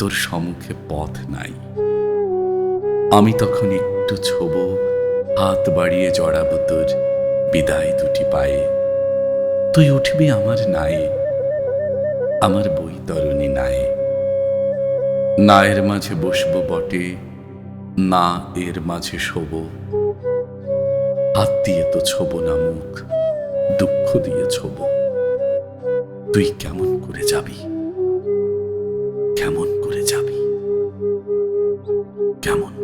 তোর সম্মুখে পথ নাই। আমি তখন একটু ছোব, হাত বাড়িয়ে জড়াবো তোর বিদায় দুটি পায়ে। তুই উঠবি আমার নায়ে, আমার বই বৈতরণী নায়ে। নায়ের মাঝে বসবো বটে, না এর মাঝে শোব। হাত দিয়ে তো ছোব না মুখ, দুঃখ দিয়ে ছোব। তুই কেমন করে যাবি? কেমন